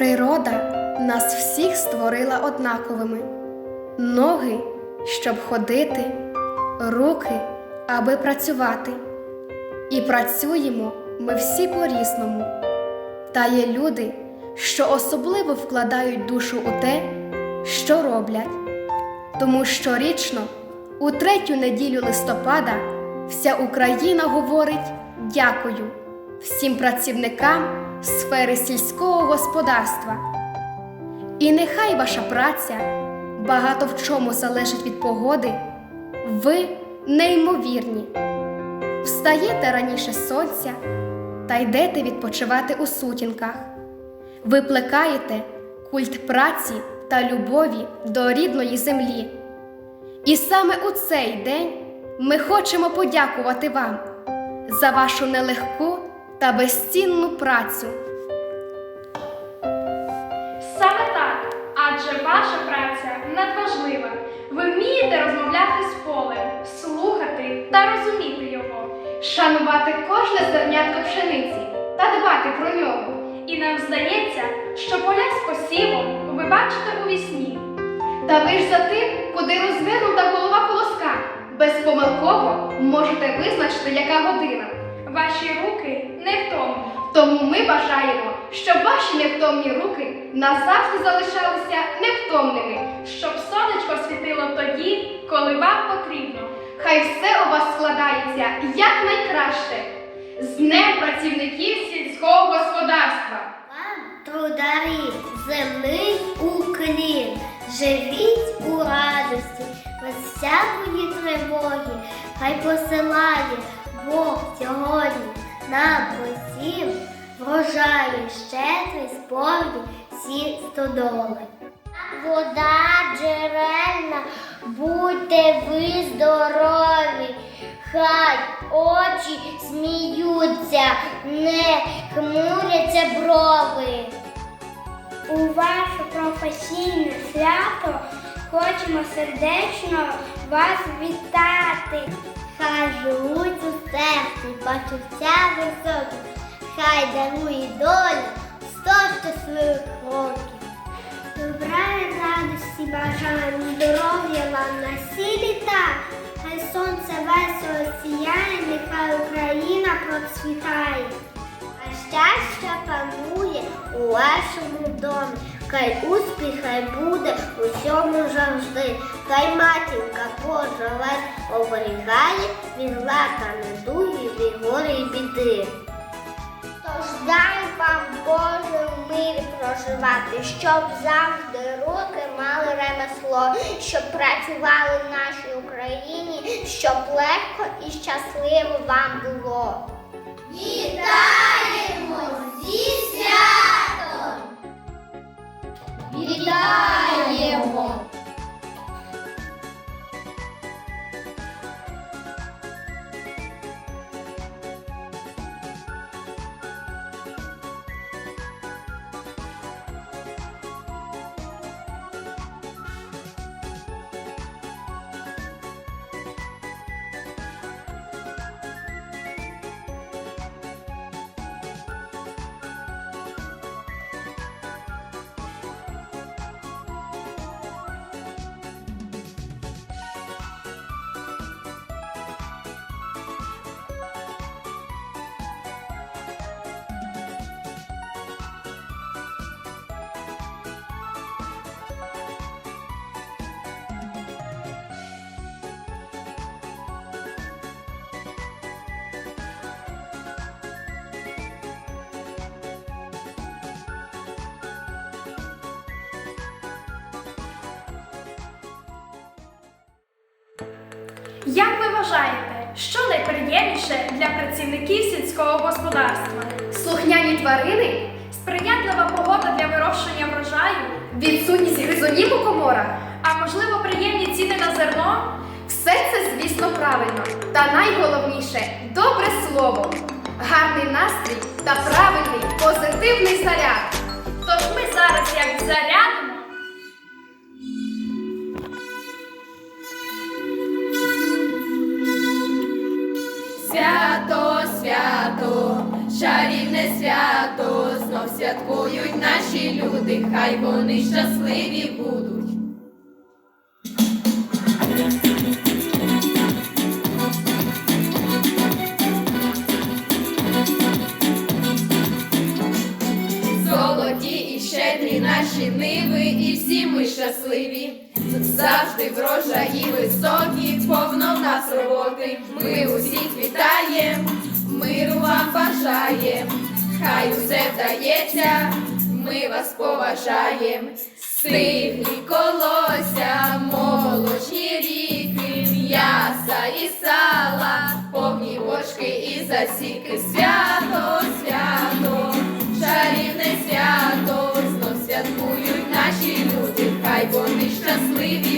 Природа нас всіх створила однаковими. Ноги, щоб ходити, руки, аби працювати. І працюємо ми всі по-різному. Та є люди, що особливо вкладають душу у те, що роблять. Тому щорічно, у третю неділю листопада, вся Україна говорить дякую всім працівникам сфери сільського господарства. І нехай ваша праця багато в чому залежить від погоди, ви неймовірні. Встаєте раніше сонця та йдете відпочивати у сутінках. Ви плекаєте культ праці та любові до рідної землі. І саме у цей день ми хочемо подякувати вам за вашу нелегку та безцінну працю. Саме так, адже ваша праця надважлива. Ви вмієте розмовляти з полем, слухати та розуміти його, Шанувати кожне зернятко пшениці та дбати про нього. і нам здається, що поля з посівом ви бачите у вісні. Та ви ж за тим, куди розвернута голова колоска, безпомилково можете визначити, яка година. Ваші руки невтомні. Тому ми бажаємо, щоб ваші невтомні руки назавжди залишалися невтомними. щоб сонечко світило тоді, коли вам потрібно. Хай все у вас складається якнайкраще. З Днем працівників сільського господарства! Вам трударі, земний уклін, живіть у радості, без всякої тривоги, хай посилає Бог сьогодні нам усім врожає щедрий сповні всі стодоли. Вода джерельна, будьте ви здорові, хай очі сміються, не хмуряться брови. У ваше професійне свято хочемо сердечно вас вітати. Хай серці, почуття високі, хай дарує доля сто щасливих років. Добра і радості бажаємо, здоров'я вам на всі літа, хай сонце весело сіяє, нехай Україна процвітає. А щастя панує у вашому домі, хай успіх хай буде у цьому завжди, хай матінка Божа вас оберігає від зла та недуги, від горі і біди. Тож дай вам Боже в мирі проживати, щоб завжди руки мали ремесло, щоб працювали в нашій Україні, щоб легко і щасливо вам було. Вітаємо зі Як ви вважаєте, що найприємніше для працівників сільського господарства? Слухняні тварини, Сприятлива погода для вирощення врожаю, відсутність гризунів у коморах. а можливо приємні ціни на зерно? Все це, звісно, правильно. Та найголовніше добре слово, гарний настрій та правильний позитивний заряд. Тож ми зараз як зарядимо. Чарівне свято, знов святкують наші люди, хай вони щасливі будуть. Золоті і щедрі наші ниви, і всі ми щасливі. Завжди врожаї високі, повно в нас роботи. Ми бажаєм, хай усе вдається, ми вас поважаєм. Стиглі колося, молочні ріки, м'яса і сала, повні бочки і засіки. Свято, свято, чарівне свято, знов святкують наші люди, хай вони щасливі.